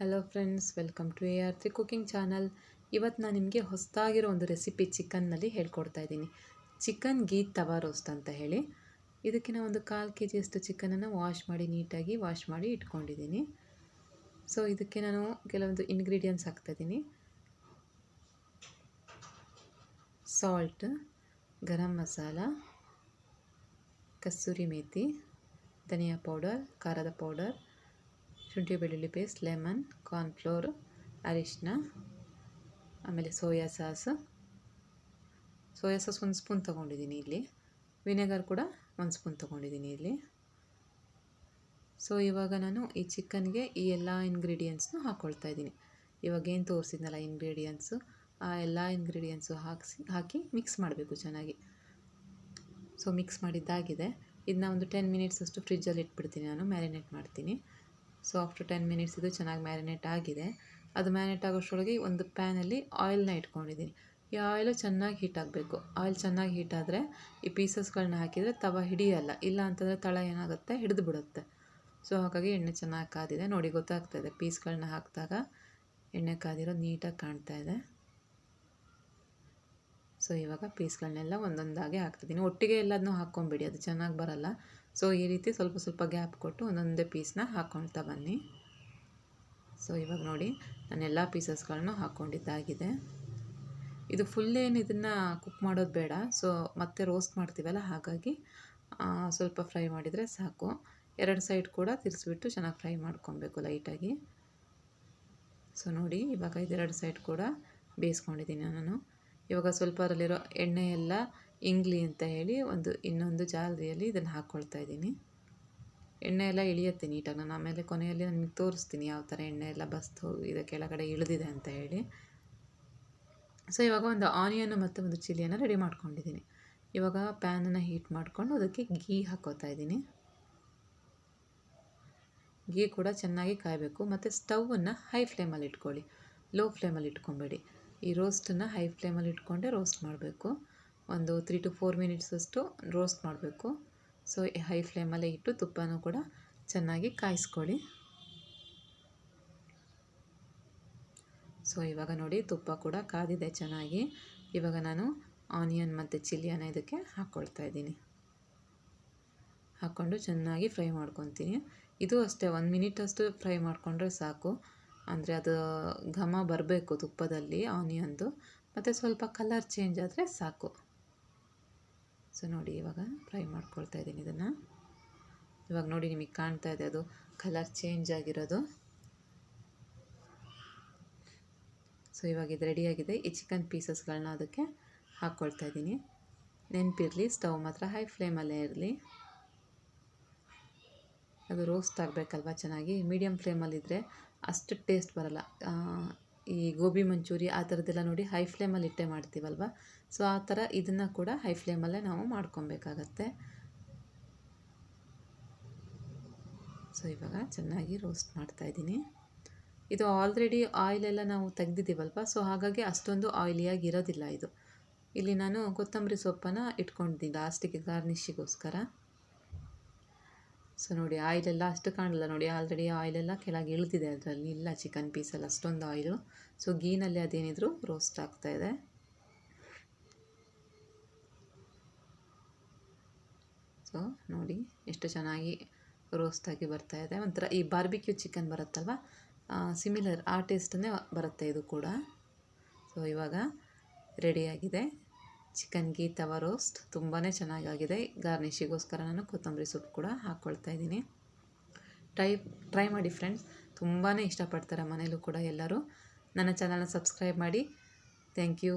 Hello friends welcome to A R three cooking channel ಇವತ್ತು ನಾನು ನಿಮಗೆ ಹೊಸದಾಗಿರೋ ಒಂದು ರೆಸಿಪಿ ಚಿಕನ್ನಲ್ಲಿ ಹೇಳ್ಕೊಡ್ತಾ ಇದ್ದೀನಿ. ಚಿಕನ್ ಗೀ ತವಾ ರೋಸ್ಟ್ ಅಂತ ಹೇಳಿ. ಇದಕ್ಕೆ ನಾನು ಒಂದು ಕಾಲು ಕೆ ಜಿಯಷ್ಟು ಚಿಕನನ್ನು ವಾಶ್ ಮಾಡಿ, ನೀಟಾಗಿ ವಾಶ್ ಮಾಡಿ ಇಟ್ಕೊಂಡಿದ್ದೀನಿ. ಸೊ ಇದಕ್ಕೆ ನಾನು ಕೆಲವೊಂದು ಇಂಗ್ರೀಡಿಯೆಂಟ್ಸ್ ಹಾಕ್ತಾಯಿದ್ದೀನಿ ಸಾಲ್ಟ್ ಗರಂ ಮಸಾಲ, ಕಸ್ತೂರಿ ಮೇಥಿ ಧನಿಯಾ ಪೌಡರ್, ಖಾರದ ಪೌಡರ್ ಶುಂಠಿ, ಬೆಳ್ಳುಳ್ಳಿ ಪೇಸ್ಟ್ ಲೆಮನ್ ಕಾರ್ನ್ಫ್ಲೋರ್ ಅರಿಶಿನ ಆಮೇಲೆ ಸೋಯಾ ಸಾಸ್ ಸೋಯಾ ಸಾಸ್ ಒಂದು ಸ್ಪೂನ್ ತೊಗೊಂಡಿದ್ದೀನಿ ಇಲ್ಲಿ. ವಿನೆಗರ್ ಕೂಡ ಒಂದು ಸ್ಪೂನ್ ತೊಗೊಂಡಿದ್ದೀನಿ ಇಲ್ಲಿ. ಸೊ ಇವಾಗ ನಾನು ಈ ಚಿಕನ್ಗೆ ಈ ಎಲ್ಲ ಇಂಗ್ರೀಡಿಯೆಂಟ್ಸ್ನು ಹಾಕ್ಕೊಳ್ತಾ ಇದ್ದೀನಿ. ಇವಾಗ ಏನು ತೋರಿಸಿದ್ನಲ್ಲ ಇಂಗ್ರೀಡಿಯೆಂಟ್ಸು ಆ ಎಲ್ಲ ಇಂಗ್ರೀಡಿಯೆಂಟ್ಸು ಹಾಕಿಸಿ, ಹಾಕಿ ಮಿಕ್ಸ್ ಮಾಡಬೇಕು ಚೆನ್ನಾಗಿ. ಸೊ ಮಿಕ್ಸ್ ಮಾಡಿದ್ದಾಗಿದೆ. ಇದನ್ನ ಒಂದು ಟೆನ್ ಮಿನಿಟ್ಸ್ ಅಷ್ಟು ಫ್ರಿಜ್ಜಲ್ಲಿ ಇಟ್ಬಿಡ್ತೀನಿ ನಾನು ಮ್ಯಾರಿನೇಟ್ ಮಾಡ್ತೀನಿ. ಸೊ ಆಫ್ಟರ್ ಟೆನ್ ಮಿನಿಟ್ಸ್ ಇದು ಚೆನ್ನಾಗಿ ಮ್ಯಾರಿನೇಟ್ ಆಗಿದೆ. ಅದು ಮ್ಯಾರಿನೇಟ್ ಆಗೋಷ್ಟರೊಳಗೆ ಒಂದು ಪ್ಯಾನಲ್ಲಿ ಆಯಿಲ್ನ ಇಟ್ಕೊಂಡಿದ್ದೀನಿ. ಈ ಆಯಿಲು ಚೆನ್ನಾಗಿ ಹೀಟ್ ಆಗಬೇಕು. ಆಯಿಲ್ ಚೆನ್ನಾಗಿ ಹೀಟ್ ಆದರೆ ಈ ಪೀಸಸ್ಗಳನ್ನ ಹಾಕಿದರೆ ತವ ಹಿಡಿಯಲ್ಲ, ಇಲ್ಲ ಅಂತಂದರೆ ತಳ ಏನಾಗುತ್ತೆ, ಹಿಡಿದು ಬಿಡುತ್ತೆ. ಸೊ ಹಾಗಾಗಿ ಎಣ್ಣೆ ಚೆನ್ನಾಗಿ ಕಾದಿದೆ. ನೋಡಿ, ಗೊತ್ತಾಗ್ತಾ ಇದೆ, ಪೀಸ್ಗಳನ್ನ ಹಾಕಿದಾಗ ಎಣ್ಣೆ ಕಾದಿರೋ ನೀಟಾಗಿ ಕಾಣ್ತಾ ಇದೆ. ಸೊ ಇವಾಗ ಪೀಸ್ಗಳನ್ನೆಲ್ಲ ಒಂದೊಂದಾಗಿ ಹಾಕ್ತಿದ್ದೀನಿ. ಒಟ್ಟಿಗೆ ಎಲ್ಲದನ್ನೂ ಹಾಕ್ಕೊಂಬಿಡಿ, ಅದು ಚೆನ್ನಾಗಿ ಬರಲ್ಲ. ಸೊ, ಈ ರೀತಿ ಸ್ವಲ್ಪ ಸ್ವಲ್ಪ ಗ್ಯಾಪ್ ಕೊಟ್ಟು ಒಂದೊಂದೇ ಪೀಸ್ನ ಹಾಕ್ಕೊಳ್ತಾ ಬನ್ನಿ. ಸೊ, ಇವಾಗ ನೋಡಿ, ನಾನು ಎಲ್ಲ ಪೀಸಸ್ಗಳನ್ನೂ ಹಾಕ್ಕೊಂಡಿದ್ದಾಗಿದೆ ಇದು ಫುಲ್ ಏನು ಇದನ್ನು ಕುಕ್ ಮಾಡೋದು ಬೇಡ. ಸೊ, ಮತ್ತೆ ರೋಸ್ಟ್ ಮಾಡ್ತೀವಲ್ಲ, ಹಾಗಾಗಿ ಸ್ವಲ್ಪ ಫ್ರೈ ಮಾಡಿದರೆ ಸಾಕು. ಎರಡು ಸೈಡ್ ಕೂಡ ತಿರ್ಸಿಬಿಟ್ಟು ಚೆನ್ನಾಗಿ ಫ್ರೈ ಮಾಡ್ಕೊಬೇಕು ಲೈಟಾಗಿ ಸೊ, ನೋಡಿ, ಇವಾಗ ಇದೆರಡು ಸೈಡ್ ಕೂಡ ಬೇಯಿಸ್ಕೊಂಡಿದ್ದೀನಿ ನಾನು. ಇವಾಗ ಸ್ವಲ್ಪ ಅದರಲ್ಲಿರೋ ಎಣ್ಣೆ ಎಲ್ಲ ಇಂಗ್ಲಿ ಅಂತ ಹೇಳಿ ಒಂದು ಇನ್ನೊಂದು ಜಾಲರಿಯಲ್ಲಿ ಇದನ್ನು ಹಾಕ್ಕೊಳ್ತಾ ಇದ್ದೀನಿ. ಎಣ್ಣೆ ಎಲ್ಲ ಇಳಿಯುತ್ತೆ ನೀಟಾಗಿ. ನಾನು ಆಮೇಲೆ ಕೊನೆಯಲ್ಲಿ ನಿಮಗೆ ತೋರಿಸ್ತೀನಿ ಯಾವ ಥರ ಎಣ್ಣೆ ಎಲ್ಲ ಬಸ್ತು ಇದು ಕೆಳಗಡೆ ಇಳಿದಿದೆ ಅಂತ ಹೇಳಿ. ಸೊ ಇವಾಗ ಒಂದು ಆನಿಯನ್ನು ಮತ್ತು ಒಂದು ಚಿಲ್ಲಿಯನ್ನು ರೆಡಿ ಮಾಡ್ಕೊಂಡಿದ್ದೀನಿ. ಇವಾಗ ಪ್ಯಾನನ್ನು ಹೀಟ್ ಮಾಡಿಕೊಂಡು ಅದಕ್ಕೆ ಘೀ ಹಾಕೋತಾ ಇದ್ದೀನಿ. ಘೀ ಕೂಡ ಚೆನ್ನಾಗಿ ಕಾಯಬೇಕು. ಮತ್ತು ಸ್ಟವನ್ನು ಹೈ ಫ್ಲೇಮಲ್ಲಿ ಇಟ್ಕೊಳ್ಳಿ. ಲೋ ಫ್ಲೇಮಲ್ಲಿ ಇಟ್ಕೊಬೇಡಿ. ಈ ರೋಸ್ಟನ್ನು ಹೈ ಫ್ಲೇಮಲ್ಲಿ ಇಟ್ಕೊಂಡೆ ರೋಸ್ಟ್ ಮಾಡಬೇಕು. ಒಂದು ತ್ರೀ ಟು ಫೋರ್ ಮಿನಿಟ್ಸಷ್ಟು ರೋಸ್ಟ್ ಮಾಡಬೇಕು. ಸೊ ಹೈ ಫ್ಲೇಮಲ್ಲೇ ಇಟ್ಟು ತುಪ್ಪನೂ ಕೂಡ ಚೆನ್ನಾಗಿ ಕಾಯಿಸ್ಕೊಳ್ಳಿ. ಸೊ ಇವಾಗ ನೋಡಿ ತುಪ್ಪ ಕೂಡ ಕಾದಿದೆ ಚೆನ್ನಾಗಿ. ಇವಾಗ ನಾನು ಆನಿಯನ್ ಮತ್ತು ಚಿಲ್ಲಿಯನ್ನು ಇದಕ್ಕೆ ಹಾಕ್ಕೊಳ್ತಾ ಇದ್ದೀನಿ. ಹಾಕ್ಕೊಂಡು ಚೆನ್ನಾಗಿ ಫ್ರೈ ಮಾಡ್ಕೊತೀನಿ. ಇದು ಅಷ್ಟೇ, ಒಂದು ಮಿನಿಟಷ್ಟು ಫ್ರೈ ಮಾಡಿಕೊಂಡ್ರೆ ಸಾಕು. ಅಂದರೆ ಅದು ಘಮ ಬರಬೇಕು ತುಪ್ಪದಲ್ಲಿ ಆನಿಯನ್ದು ಮತ್ತು ಸ್ವಲ್ಪ ಕಲರ್ ಚೇಂಜ್ ಆದರೆ ಸಾಕು. ಸೊ ನೋಡಿ ಇವಾಗ ಫ್ರೈ ಮಾಡ್ಕೊಳ್ತಾ ಇದ್ದೀನಿ ಇದನ್ನು. ಇವಾಗ ನೋಡಿ ನಿಮಗೆ ಕಾಣ್ತಾ ಇದೆ ಅದು ಕಲರ್ ಚೇಂಜ್ ಆಗಿರೋದು. ಸೊ ಇವಾಗ ಇದು ರೆಡಿಯಾಗಿದೆ ಈ ಚಿಕನ್ ಪೀಸಸ್ಗಳನ್ನ ಅದಕ್ಕೆ ಹಾಕ್ಕೊಳ್ತಾ ಇದ್ದೀನಿ. ನೆನಪಿರಲಿ ಸ್ಟವ್ ಮಾತ್ರ ಹೈ ಫ್ಲೇಮಲ್ಲೇ ಇರಲಿ. ಅದು ರೋಸ್ಟ್ ಆಗಬೇಕಲ್ವ ಚೆನ್ನಾಗಿ? ಮೀಡಿಯಮ್ ಫ್ಲೇಮಲ್ಲಿದ್ದರೆ ಅಷ್ಟು ಟೇಸ್ಟ್ ಬರಲ್ಲ. ಈ ಗೋಬಿ ಮಂಚೂರಿ ಆ ಥರದ್ದೆಲ್ಲ ನೋಡಿ ಹೈ ಫ್ಲೇಮಲ್ಲಿ ಇಟ್ಟೆ ಮಾಡ್ತೀವಲ್ವ? ಸೊ, ಆ ಥರ ಇದನ್ನು ಕೂಡ ಹೈ ಫ್ಲೇಮಲ್ಲೇ ನಾವು ಮಾಡ್ಕೊಬೇಕಾಗತ್ತೆ. ಸೊ, ಇವಾಗ ಚೆನ್ನಾಗಿ ರೋಸ್ಟ್ ಮಾಡ್ತಾಯಿದ್ದೀನಿ ಇದು ಆಲ್ರೆಡಿ ಆಯಿಲೆಲ್ಲ ನಾವು ತೆಗ್ದಿದ್ದೀವಲ್ವ? ಸೊ, ಹಾಗಾಗಿ ಅಷ್ಟೊಂದು ಆಯಿಲಿಯಾಗಿ ಇರೋದಿಲ್ಲ ಇದು. ಇಲ್ಲಿ ನಾನು ಕೊತ್ತಂಬರಿ ಸೊಪ್ಪನ್ನು ಇಟ್ಕೊಂಡಿದ್ದೀನಿ ಲಾಸ್ಟಿಗೆ ಗಾರ್ನಿಷಿಗೋಸ್ಕರ. ಸೊ ನೋಡಿ ಆಯಿಲೆಲ್ಲ ಅಷ್ಟು ಕಾಣಲ್ಲ. ನೋಡಿ ಆಲ್ರೆಡಿ ಆಯಿಲೆಲ್ಲ ಕೆಳಗೆ ಇಳಿದಿದೆ ಅದರಲ್ಲಿ. ಇಲ್ಲ ಚಿಕನ್ ಪೀಸಲ್ಲಿ ಅಷ್ಟೊಂದು ಆಯಿಲು ಸೊ ಗೀನಲ್ಲಿ ಅದೇನಿದ್ರು ರೋಸ್ಟ್ ಆಗ್ತಾ ಇದೆ. ಸೊ ನೋಡಿ, ಎಷ್ಟು ಚೆನ್ನಾಗಿ ರೋಸ್ಟಾಗಿ ಇದೆ. ಒಂಥರ ಈ ಬಾರ್ಬಿಕ್ಯೂ ಚಿಕನ್ ಬರುತ್ತಲ್ವ? ಸಿಮಿಲರ್ ಆ ಟೇಸ್ಟನ್ನೇ ಬರುತ್ತೆ ಇದು ಕೂಡ. ಸೊ ಇವಾಗ ರೆಡಿಯಾಗಿದೆ ಚಿಕನ್ ಗೀ ತವ ರೋಸ್ಟ್ ತುಂಬಾ ಚೆನ್ನಾಗಾಗಿದೆ. ಗಾರ್ನಿಷಿಗೋಸ್ಕರ ನಾನು ಕೊತ್ತಂಬರಿ ಸೊಪ್ಪು ಕೂಡ ಹಾಕ್ಕೊಳ್ತಾ ಇದ್ದೀನಿ. ಟ್ರೈ ಟ್ರೈ ಮಾಡಿ ಫ್ರೆಂಡ್ಸ್ ತುಂಬಾ ಇಷ್ಟಪಡ್ತಾರೆ ಮನೇಲೂ ಕೂಡ ಎಲ್ಲರೂ. ನನ್ನ ಚಾನಲ್ನ ಸಬ್ಸ್ಕ್ರೈಬ್ ಮಾಡಿ. Thank you